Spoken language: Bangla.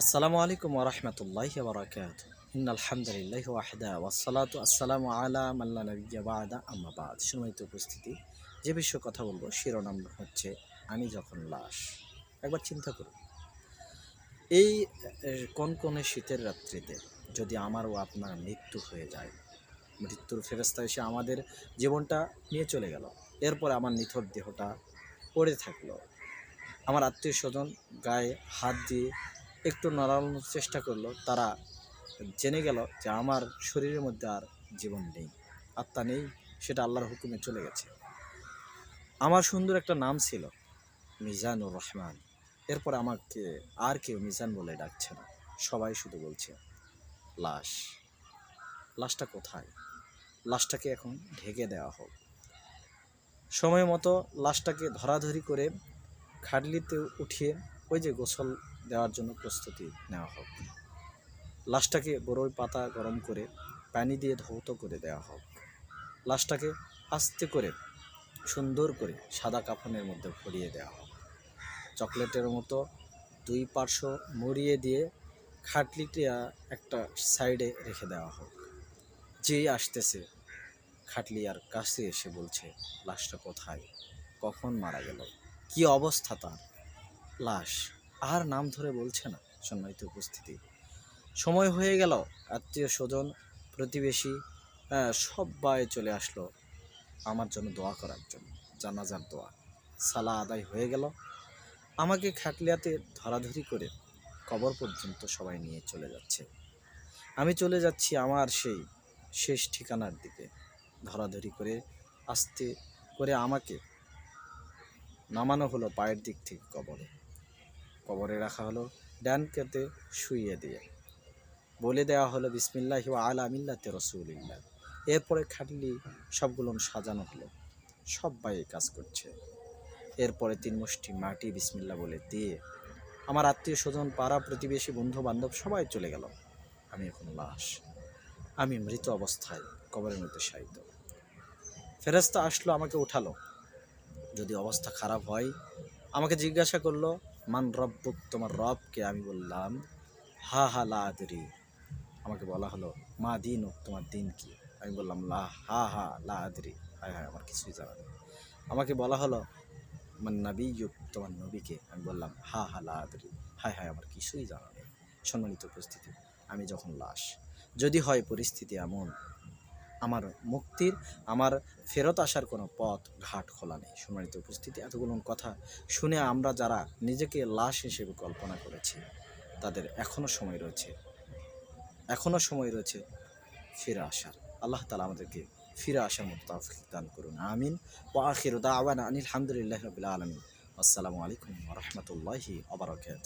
আসসালামু আলাইকুম ওরহমতুল্লাহ বরকাত ইন আলহামদুলিল্লাহ ওয়াহদা ওয়াসালাতু আসসালামু আলা মাল্লা নবিয়া বাদা। আম্মাবাদ সম্মানিত উপস্থিতি। যে বিষয়ে কথা বলব, শিরোনাম হচ্ছে আমি যখন লাশ। একবার চিন্তা করুন। এই কোন কোন শীতের রাত্রিতে যদি আমার ও আপনার মৃত্যু হয়ে যায়, মৃত্যুর ফেরস্তা এসে আমাদের জীবনটা নিয়ে চলে গেল, এরপর আমার নিথর দেহটা পড়ে থাকল, আমার আত্মীয় স্বজন গায়ে হাত দিয়ে একটু নড়ানোর চেষ্টা করল, তারা জেনে গেল যে আমার শরীরের মধ্যে আর জীবন নেই, আত্মা নেই, সেটা আল্লাহর হুকুমে চলে গেছে। আমার সুন্দর একটা নাম ছিল মিজানুর রহমান। এরপর আমাকে আর কেউ মিজান বলে ডাকছে না, সবাই শুধু বলছে, লাশ, লাশটা কোথায়? লাশটাকে এখন ঢেকে দেওয়া হোক। সময় মতো লাশটাকে ধরাধরি করে খাটলিতে উঠিয়ে ওই যে গোসল দেওয়ার জন্য প্রস্তুতি নেওয়া হোক। লাশটাকে বড়ই পাতা গরম করে পানি দিয়ে ধৌত করে দেওয়া হোক। লাশটাকে আস্তে করে, সুন্দর করে সাদা কাফনের মধ্যে ভরিয়ে দেওয়া হোক। চকলেটের মতো দুই পার্শ্ব মুড়িয়ে দিয়ে খাটলিটা একটা সাইডে রেখে দেওয়া হোক। যেই আসতেছে, খাটলি আর কাছে এসে বলছে, লাশটা কোথায়? কখন মারা গেল? কি অবস্থা তার? লাশ আর নাম ধরে বলছে না সম্মানিত উপস্থিতি। সময় হয়ে গেল আত্মীয় স্বজন প্রতিবেশী আহ, সবাই চলে আসলো আমার জন্য দোয়া করার জন্য জানাজার দোয়া। সালা আদায় হয়ে গেল। আমাকে খাটলিয়াতে ধরাধরি করে কবর পর্যন্ত সবাই নিয়ে চলে যাচ্ছে। আমি চলে যাচ্ছি আমার সেই শেষ ঠিকানার দিকে। ধরাধরি করে আস্তে করে আমাকে নামানো হলো পায়ের দিক থেকে কবরে। কবরে রাখা হলো ডান কেতে শুইয়ে দিয়ে। বলে দেওয়া হলো, বিসমিল্লাহ আলা মিল্লাতে রসুলিল্লাহ। এরপরে খাটলি সবগুলো সাজানো হলো। সবাই কাজ করছে। এরপরে তিন মুষ্টি মাটি বিসমিল্লা বলে দিয়ে আমার আত্মীয় স্বজন, পাড়া প্রতিবেশী বন্ধু বান্ধব সবাই চলে গেল। আমি এখন লাশ। আমি মৃত অবস্থায় কবরের মধ্যে শায়িত। ফেরেস্তা আসলো, আমাকে উঠালো। যদি অবস্থা খারাপ হয়, আমাকে জিজ্ঞাসা করল মান রব্বুক, তোমার রবকে আমি বললাম, হা হা লা আদরি। আমাকে বলা হলো, মা দিন তোমার দিন কি? আমি বললাম, লা, হা হা লা আদরি। হায় হায়, আমার কিছুই জানা নেই। আমাকে বলা হলো, মান নবী ইউক তোমার নবীকে। আমি বললাম, হা হা লা আদরি। হায় হায়, আমার কিছুই জানা নেই। সম্মানিত উপস্থিতি, আমি যখন লাশ, যদি হয় পরিস্থিতি এমন আমার মুক্তির, আমার ফেরত আসার কোনো পথ, ঘাট খোলা নেই। সম্মানিত উপস্থিতি, এতগুলো কথা শুনে আমরা যারা নিজেকে লাশ হিসেবে কল্পনা করেছি, তাদের এখনও সময় রয়েছে এখনও সময় রয়েছে ফিরে আসার। আল্লাহ তালা আমাদেরকে ফিরে আসার মতো তাফিক দান করুন। আমিন। ও আখির দাওয়ানা আনিল আলহামদুলিল্লাহ রবিল আলমিন। আসসালামু আলাইকুম রহমতুল্লাহি আবরকাত